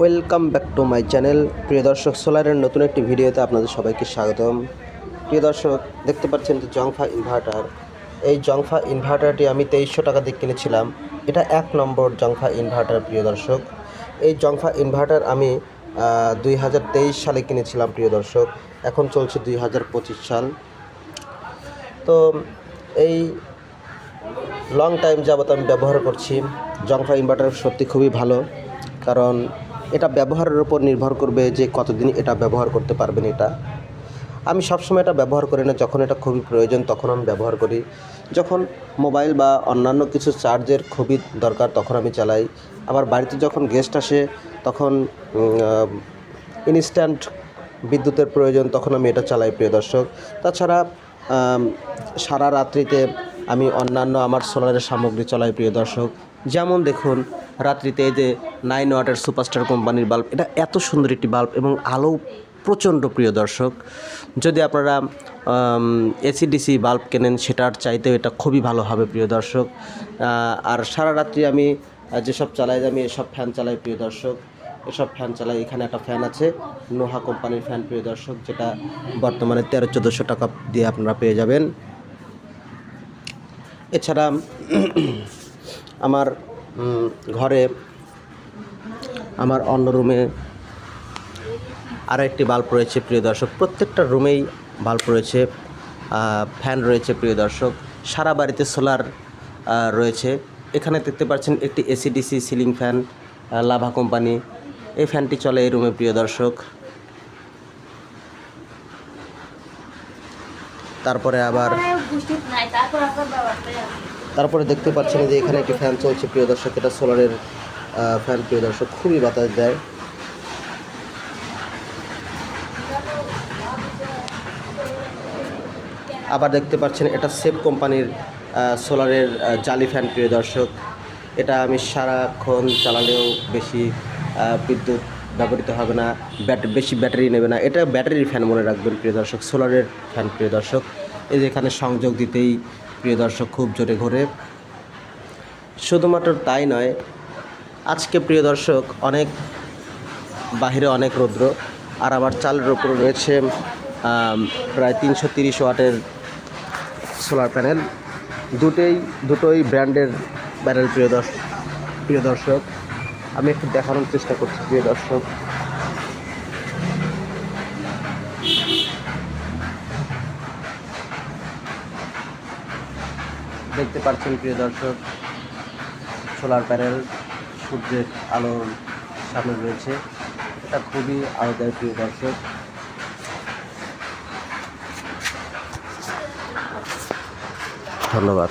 Welcome back to my channel. প্রিয় দর্শক, সোলারের নতুন একটি ভিডিওতে আপনাদের সবাইকে স্বাগতম। প্রিয় দর্শক, দেখতে পাচ্ছেন যে জংফা ইনভার্টার এই জংফা ইনভার্টারটি আমি তেইশশো টাকা দিয়ে কিনেছিলাম। এটা এক নম্বর জংফা ইনভার্টার প্রিয় দর্শক। এই জংফা ইনভার্টার আমি দুই হাজার তেইশ সালে কিনেছিলাম, প্রিয় দর্শক। এখন চলছে দুই হাজার পঁচিশ সাল। তো এই লং টাইম যাবত আমি ব্যবহার করছি। জংফা ইনভার্টার সত্যি খুবই ভালো। কারণ এটা ব্যবহারের উপর নির্ভর করবে যে কতদিন এটা ব্যবহার করতে পারবেন এটা। আমি সবসময় এটা ব্যবহার করি না, যখন এটা খুবই প্রয়োজন তখন আমি ব্যবহার করি। যখন মোবাইল বা অন্যান্য কিছু চার্জের খুবই দরকার তখন আমি চালাই। আবার বাড়িতে যখন গেস্ট আসে তখন ইনস্ট্যান্ট বিদ্যুতের প্রয়োজন তখন আমি এটা চালাই প্রিয় দর্শক। তাছাড়া সারা রাত্রিতে আমি অন্যান্য আমার সোলারের সামগ্রী চালাই প্রিয় দর্শক। যেমন দেখুন রাত্রিতে এই যে নাইন ওয়াটের সুপারস্টার কোম্পানির বাল্ব, এটা এত সুন্দর একটি বাল্ব এবং আলো প্রচণ্ড প্রিয় দর্শক। যদি আপনারা এসিডিসি বাল্ব কেনেন, সেটার চাইতেও এটা খুবই ভালো হবে প্রিয় দর্শক। আর সারা রাত্রি আমি যেসব চালাই, আমি এসব ফ্যান চালাই প্রিয় দর্শক। এসব ফ্যান চালাই, এখানে একটা ফ্যান আছে, নোহা কোম্পানির ফ্যান প্রিয় দর্শক, যেটা বর্তমানে তেরো চোদ্দোশো টাকা দিয়ে আপনারা পেয়ে যাবেন। এছাড়া, আমার ঘরে আমার অন্য রুমে আরও একটি বাল্ব রয়েছে, প্রিয় দর্শক। প্রত্যেকটা রুমেই বাল্ব রয়েছে ফ্যান রয়েছে, প্রিয় দর্শক। সারা বাড়িতে সোলার রয়েছে। এখানে দেখতে পাচ্ছেন একটি AC DC ceiling fan Lava company. এই ফ্যানটি চলে এই রুমে, প্রিয় দর্শক। তারপরে আবার তারপর দেখতে পাচ্ছেন যে এখানে একটি ফ্যান চলছে, প্রিয় দর্শক, এটা সোলারের ফ্যান প্রিয় দর্শক, খুবই বাতাস দেয়। আবার দেখতে পাচ্ছেন, এটা সেফ কোম্পানির সোলারের জালি ফ্যান প্রিয় দর্শক। এটা আমি সারাক্ষণ চালালেও বেশি বিদ্যুৎ ব্যবহৃত হবে না, ব্যাট, বেশি ব্যাটারি নেবে না। এটা ব্যাটারির ফ্যান মনে রাখবেন, প্রিয় দর্শক, সোলারের ফ্যান প্রিয় দর্শক। এই যে এখানে সংযোগ দিতেই প্রিয় দর্শক, খুব জোরে ঘোরে। শুধুমাত্র তাই নয়, আজকে প্রিয় দর্শক, অনেক বাহিরে অনেক রৌদ্র, আর আমার চালের ওপর রয়েছে প্রায় তিনশো তিরিশ ওয়াটের সোলার প্যানেল দুটোই দুটোই ব্র্যান্ডের প্যানেল প্রিয় দর্শক প্রিয় দর্শক। আমি একটু দেখানোর চেষ্টা করছি, প্রিয় দর্শক। দেখতে পাচ্ছেন প্রিয় দর্শক, সোলার প্যানেল, সূর্যের আলোর সামনে রয়েছে। এটা খুবই আলোদায় প্রিয় দর্শক। ধন্যবাদ।